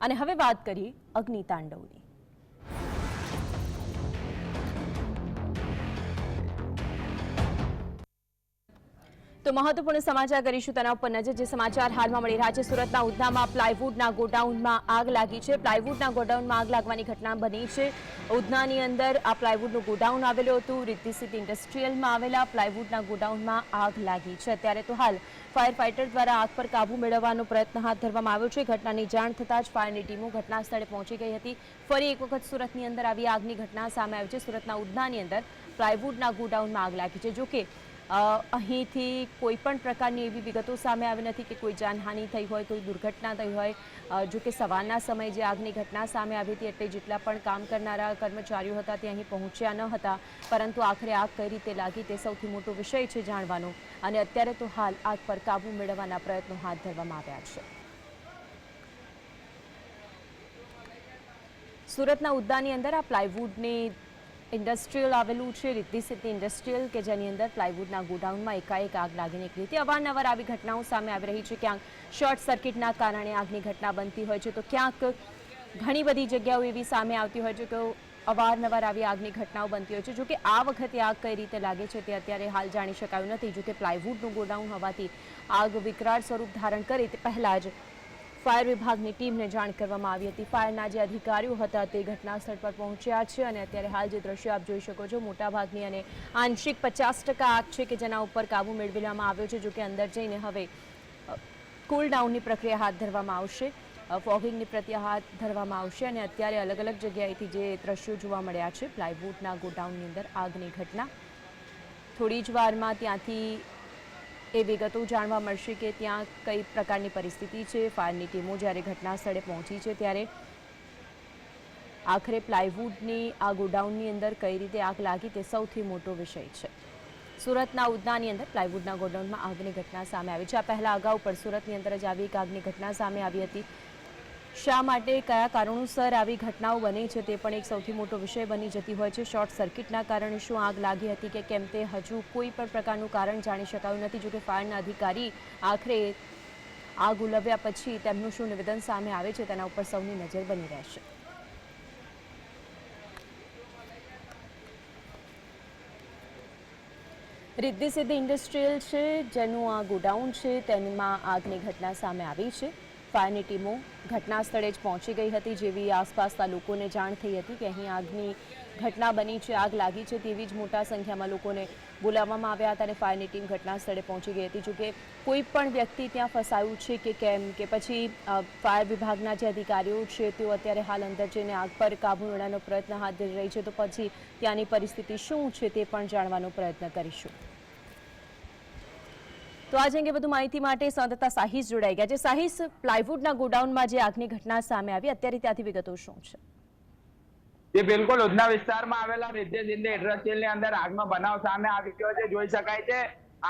અને હવે વાત કરીએ અગ્નિતાંડવની. તો મહત્વપૂર્ણ સમાચાર કરીશું તેના ઉપર નજર. જે સમાચાર હાલમાં મળી રહ્યા છે, સુરતના ઉધનામાં પ્લાયવુડના ગોડાઉનમાં આગ લાગી છે. પ્લાયવુડના ગોડાઉનમાં આગ લાગવાની ઘટના બની છે. ઉધનાની અંદર આ પ્લાયવુડનું ગોડાઉન આવેલું હતું. રિદ્ધિ સિટી ઇન્ડસ્ટ્રીયલમાં આવેલા પ્લાયવુડના ગોડાઉનમાં આગ લાગી છે. અત્યારે તો હાલ ફાયર ફાઇટર દ્વારા આગ પર કાબુ મેળવવાનો પ્રયત્ન હાથ ધરવામાં આવ્યો છે. ઘટનાની જાણ થતાં જ ફાયરની ટીમો ઘટના સ્થળે પહોંચી ગઈ હતી. ફરી એક વખત સુરતની અંદર આવી આગની ઘટના સામે આવી છે. સુરતના ઉધનાની અંદર પ્લાયવુડના ગોડાઉનમાં આગ લાગી છે. જોકે અહીંથી કોઈ પણ પ્રકારની એવી વિગતો સામે આવી નથી કે કોઈ જાનહાનિ થઈ હોય, કોઈ દુર્ઘટના થઈ હોય. જો કે સવારના સમયે જે આગની ઘટના સામે આવી હતી એટલે જેટલા પણ કામ કરનારા કર્મચારીઓ હતા તે અહીં પહોંચ્યા ન હતા. પરંતુ આખરે આગ કઈ રીતે લાગી તે સૌથી મોટો વિષય છે જાણવાનો. અને અત્યારે તો હાલ આગ પર કાબૂ મેળવવાના પ્રયત્નો હાથ ધરવામાં આવ્યા છે. સુરતના ઉદ્દાની અંદર આ પ્લાયવુડની ઇન્ડસ્ટ્રીયલ આવેલું છે, રિદ્ધિ સિદ્ધિ ઇન્ડસ્ટ્રીયલ કે જેની અંદર પ્લાયવુડના ગોડાઉનમાં એકાએક આગ લાગી નીકળી હતી. અવારનવાર આવી ઘટનાઓ સામે આવી રહી છે. ક્યાંક શોર્ટ સર્કિટના કારણે આગની ઘટના બનતી હોય છે, તો ક્યાંક ઘણી બધી જગ્યાઓ એવી સામે આવતી હોય છે કે અવારનવાર આવી આગની ઘટનાઓ બનતી હોય છે. જો કે આ વખતે આગ કઈ રીતે લાગે છે તે અત્યારે હાલ જાણી શકાયું નથી. જો કે પ્લાયવુડનું ગોડાઉન હોવાથી આગ વિકરાળ સ્વરૂપ ધારણ કરે તે પહેલાં જ ફાયર વિભાગની ટીમને જાણ કરવામાં આવી હતી. ફાયરના જે અધિકારીઓ હતા તે ઘટના સ્થળ પર પહોંચ્યા છે અને અત્યારે હાલ જે દ્રશ્યો આપ જોઈ શકો છો, મોટાભાગની અને આંશિક પચાસ ટકા આગ છે કે જેના ઉપર કાબુ મેળવી લેવામાં આવ્યો છે, જો કે અંદર જઈને હવે કુલ ડાઉનની પ્રક્રિયા હાથ ધરવામાં આવશે ફોગિંગની પ્રત્યે હાથ ધરવામાં આવશે અને અત્યારે અલગ અલગ જગ્યાએથી જે દ્રશ્યો જોવા મળ્યા છે પ્લાયવુડના ગોડાઉનની અંદર આગની ઘટના. થોડી જ વારમાં ત્યાંથી એ વિગતો જાણવા મળશે કે ત્યાં કઈ પ્રકારની પરિસ્થિતિ છે. ફાયરની ટીમો જ્યારે ઘટના પહોંચી છે ત્યારે આખરે પ્લાયવુડની આ ગોડાઉનની અંદર કઈ રીતે આગ લાગી તે સૌથી મોટો વિષય છે. સુરતના ઉદનાની અંદર પ્લાયવુડના ગોડાઉનમાં આગની ઘટના સામે આવી છે. આ પહેલા અગાઉ પણ સુરતની અંદર જ આવી એક આગની ઘટના સામે આવી હતી. શા માટે, કયા કારણોસર આવી ઘટનાઓ બની છે તે પણ એક સૌથી મોટો વિષય બની જતી હોય છે. શોર્ટ સર્કિટના કારણે શું આગ લાગી હતી કે કેમ તે હજુ કોઈ પણ પ્રકારનું કારણ જાણી શકાયું નથી, જોકે ફાયરના અધિકારી આખરે આગ ઉલવ્યા પછી તેમનું શું નિવેદન સામે આવે છે તેના ઉપર સૌની નજર બની રહેશે. રિદ્ધિ સિદ્ધિ ઇન્ડસ્ટ્રીયલ છે, જેનું આ ગોડાઉન છે, તેમાં આગની ઘટના સામે આવી છે. ફાયરની ટીમો ઘટના સ્થળે જ પહોંચી ગઈ હતી જેવી આસપાસના લોકોને જાણ થઈ હતી કે અહીં આગની ઘટના બની છે, આગ લાગી છે તેવી જ મોટા સંખ્યામાં લોકોને બોલાવવામાં આવ્યા હતા અને ફાયરની ટીમ ઘટના સ્થળે પહોંચી ગઈ હતી. જોકે કોઈ પણ વ્યક્તિ ત્યાં ફસાયું છે કે કેમ કે પછી ફાયર વિભાગના જે અધિકારીઓ છે તેઓ અત્યારે હાલ અંદર જઈને આગ પર કાબૂ મેળવવાનો પ્રયત્ન હાથ ધરી રહી છે. તો પછી ત્યાંની પરિસ્થિતિ શું છે તે પણ જાણવાનો પ્રયત્ન કરીશું. તો આજે અંગે વધુ માહિતી માટે સંતતા સાહિસ જોડાઈ ગયા છે. સાહિસ, પ્લાયવુડના ગોડાઉનમાં જે આગની ઘટના સામે આવી, અત્યારે ત્યાંથી વિગતો શું છે? જે બિલકુલ ઉધના વિસ્તારમાં આવેલા રિદ્ધિ સિંધે ઇન્ડસ્ટ્રીયલની અંદર આગનો બનાવ સામે આવ્યો છે. જોઈ શકાય છે,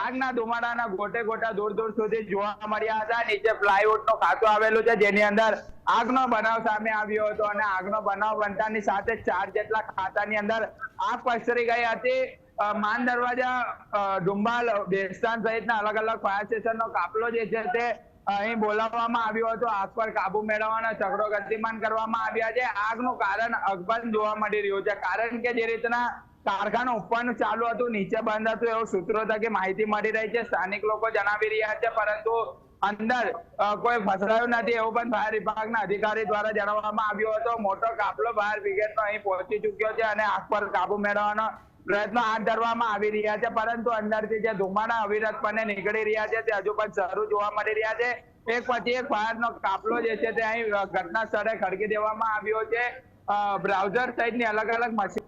આગના ધુમાડાના ગોટે ગોટા દૂર દૂર સુધી જોવા મળ્યા હતા. નીચે પ્લાયવુડ નો ખાતો આવેલું છે, જેની અંદર આગનો બનાવ સામે આવ્યો હતો અને આગનો બનાવ બનતાની સાથે ચાર જેટલા ખાતાની અંદર આગ પસરી ગઈ હતી. માન દરવાજા ડુંબાલ, બેસ્તાન સહિતના અલગ અલગ ફાયર સ્ટેશનનો કાફલો જે છે તે અહીં બોલાવવામાં આવ્યો હતો. આગ પર કાબુ મેળવવાના ઝઘડો ગતિમાન કરવામાં આવ્યા છે. આગનું કારણ અકબંધ જોવા મળી રહ્યું છે. કારણ કે જે રીતના કારખાનું ઉપરનું ચાલુ હતું, નીચે બંધ હતું એવું સૂત્રો થકી માહિતી મળી રહી છે. સ્થાનિક લોકો જણાવી રહ્યા છે, પરંતુ અંદર કોઈ ફસરાયું નથી એવું પણ ફાયર વિભાગના અધિકારી દ્વારા જણાવવામાં આવ્યું હતો. મોટો કાફલો ફાયર બ્રિગેડનો અહીં પહોંચી ચુક્યો છે અને આગ પર કાબુ મેળવવાનો પ્રયત્નો હાથ ધરવામાં આવી રહ્યા છે, પરંતુ અંદરથી જે ધુમાડા અવિરતપણે નીકળી રહ્યા છે, તે હજુ પણ શરૂ જોવા મળી રહ્યા છે. એક પછી એક ફાયરનો કાફલો જે છે તે અહીં ઘટના સ્થળે ખડકી દેવામાં આવ્યો છે. બ્રાઉઝર સહિતની અલગ અલગ મશીન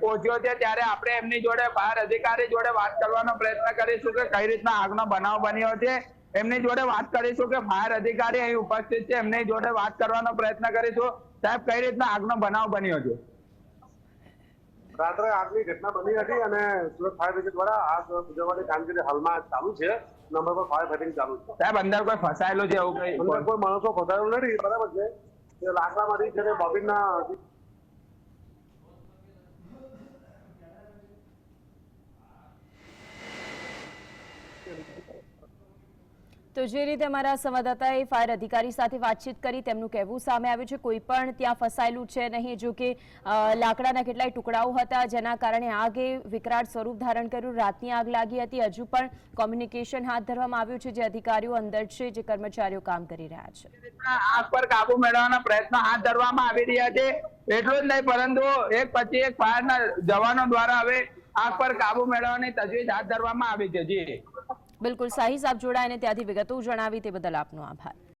પહોંચ્યો છે, ત્યારે આપણે એમની જોડે ફાયર અધિકારી જોડે વાત કરવાનો પ્રયત્ન કરીશું કે કઈ રીતના આગનો બનાવ બન્યો છે. એમની જોડે વાત કરીશું કે ફાયર અધિકારી અહીં ઉપસ્થિત છે. એમની જોડે વાત કરવાનો પ્રયત્ન કરીશું. સાહેબ કઈ રીતના આગનો બનાવ બન્યો છે? રાત્રે આગની ઘટના બની હતી અને સુરત ફાયર બ્રિગેડ દ્વારા આગ બુઝાવવાની કામગીરી હાલમાં ચાલુ છે. નંબર પર ફાયર ફાઇટિંગ ચાલુ છે. સાહેબ અંદર કોઈ ફસાયેલો છે એવું કઈ? અંદર કોઈ માણસો ફસાયેલો નથી બરાબર છે. તે લાકડામાંથી છે બોબિનના Thank you. તો જે રીતે અમારા સંવાદદાતાએ ફાયર અધિકારી સાથે વાતચીત કરી, તેમનું કહેવું સામે આવ્યું છે, કોઈ પણ ત્યાં ફસાયેલું છે નહીં, જો કે લાકડાના કેટલાય ટુકડાઓ હતા, જેના કારણે આગે વિકરાળ સ્વરૂપ ધારણ કર્યું, રાતની આગ લાગી હતી. હજુ પણ કોમ્યુનિકેશન હાથ ધરવામાં આવ્યું છે, જે અધિકારીઓ અંદર છે, જે કર્મચારીઓ કામ કરી રહ્યા છે. આગ પર કાબુ મેળવવાના પ્રયત્નો હાથ ધરવામાં આવી રહ્યા છે. એટલું જ નહીં, પરંતુ એક પછી એક ફાયરના જવાનો દ્વારા હવે આગ પર કાબુ મેળવવાની તજવીજ હાથ ધરવામાં આવી છે. જી. બિલકુલ સાહી સાહેબ જોડાઈને ત્યાંથી વિગતો જણાવી તે બદલ આપનો આભાર.